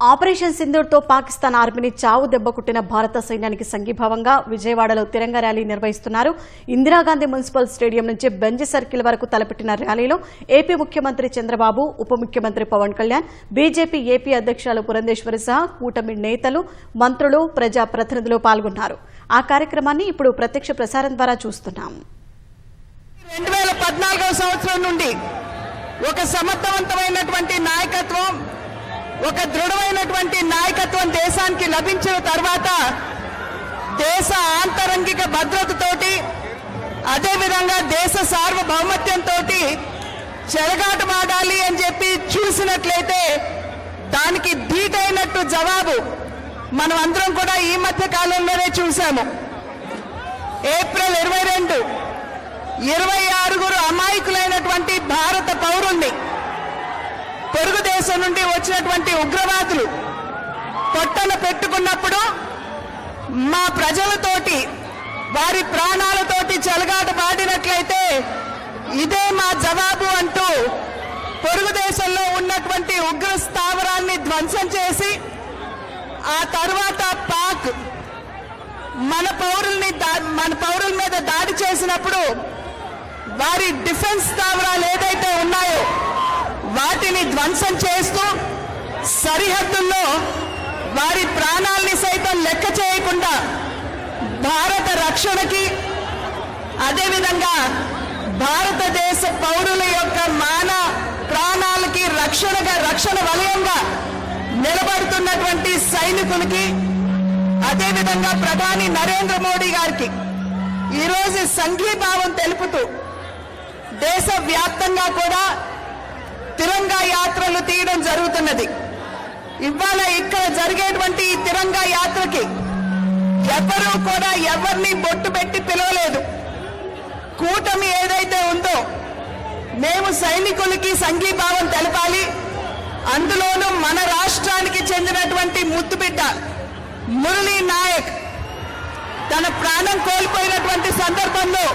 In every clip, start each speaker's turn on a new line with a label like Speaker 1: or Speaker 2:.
Speaker 1: Operation సింధూర్తో Pakistan ఆర్మీని చావు దెబ్బకుట్టిన భారత సైన్యానికి సంఘీభావంగా విజయవాడలో తిరంగ ర్యాలీ నిర్వహిస్తున్నారు. ఇందిరాగాంధీ మున్సిపల్ స్టేడియం నుంచి బెంజ్ సర్కిల్ వరకు తలపెట్టిన ర్యాలీలో ఏపీ ముఖ్యమంత్రి చంద్రబాబు ఉప ముఖ్యమంత్రి పవన్ కళ్యాణ్ బీజేపీ ఏపీ అధ్యక్షులు పురంధేశ్వరి సహా కూటమి నేతలు మంత్రులు ప్రజాప్రతినిధులు పాల్గొన్నారు. ఆ కార్యక్రమాన్ని ఇప్పుడు ప్రత్యక్ష ప్రసారం ద్వారా చూస్తున్నాం.
Speaker 2: రెండు వేల పద్నాలుగవ సంవత్సరం నుండి ఒక సమర్థవంతమైనటువంటి నాయకత్వం ఒక దృఢమైనటువంటి నాయకత్వం దేశానికి లభించిన తర్వాత దేశ ఆంతరంగిక భద్రతతోటి అదేవిధంగా దేశ సార్వభౌమత్యంతో చెరగాటమాడాలి అని చెప్పి చూసినట్లయితే దానికి ధీటైనట్టు జవాబు మనం అందరం కూడా ఈ మధ్య కాలంలోనే చూశాము. ఏప్రిల్ ఇరవై రెండు ఇరవై ఆరుగురు అమాయకులైనటువంటి భారత పౌరుల్ని పొరుగు దేశం నుండి వచ్చినటువంటి ఉగ్రవాదులు పొట్టలు పెట్టుకున్నప్పుడు మా ప్రజలతోటి వారి ప్రాణాలతోటి చెలగాట పాడినట్లయితే ఇదే మా జవాబు అంటూ పొరుగు దేశంలో ఉన్నటువంటి ఉగ్ర స్థావరాన్ని ధ్వంసం చేసి ఆ తర్వాత పాక్ మన పౌరుల్ని దా- మన పౌరుల మీద దాడి చేసినప్పుడు వారి డిఫెన్స్ స్థావరాలు ఏదైతే ధ్వంసం చేస్తూ సరిహద్దుల్లో వారి ప్రాణాల్ని సైతం లెక్క చేయకుండా భారత రక్షణకి అదేవిధంగా భారతదేశ పౌరుల యొక్క మాన ప్రాణాలకి రక్షణగా రక్షణ వలయంగా నిలబడుతున్నటువంటి సైనికులకి అదేవిధంగా ప్రధాని నరేంద్ర మోడీ గారికి ఈరోజు సంఘీభావం తెలుపుతూ దేశ వ్యాప్తంగా కూడా తిరంగా యాత్రలు తీయడం జరుగుతున్నది. ఇవాళ ఇక్కడ జరిగేటువంటి ఈ తిరంగా యాత్రకి ఎవరూ కూడా ఎవరిని బొట్టు పెట్టి పిలవలేదు. కూటమి ఏదైతే ఉందో మేము సైనికులకి సంఘీభావం తెలపాలి. అందులోనూ మన రాష్ట్రానికి చెందినటువంటి ముద్దుబిడ్డ మురళీ నాయక్ తన ప్రాణం కోల్పోయినటువంటి సందర్భంలో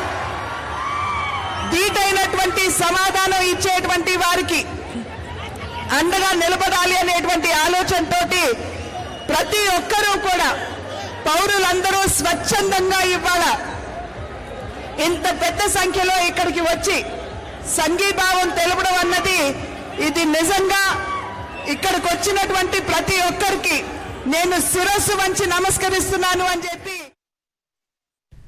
Speaker 2: ధీటైనటువంటి సమాధానం ఇచ్చేటువంటి వారికి అండగా నిలబడాలి అనేటువంటి ఆలోచనతోటి ప్రతి ఒక్కరూ కూడా పౌరులందరూ స్వచ్ఛందంగా ఇవ్వాల. ఇంత పెద్ద సంఖ్యలో ఇక్కడికి వచ్చి సంఘీభావం తెలపడం అన్నది ఇది నిజంగా ఇక్కడికి వచ్చినటువంటి ప్రతి ఒక్కరికి నేను శిరస్సు వంచి నమస్కరిస్తున్నాను అని చెప్పి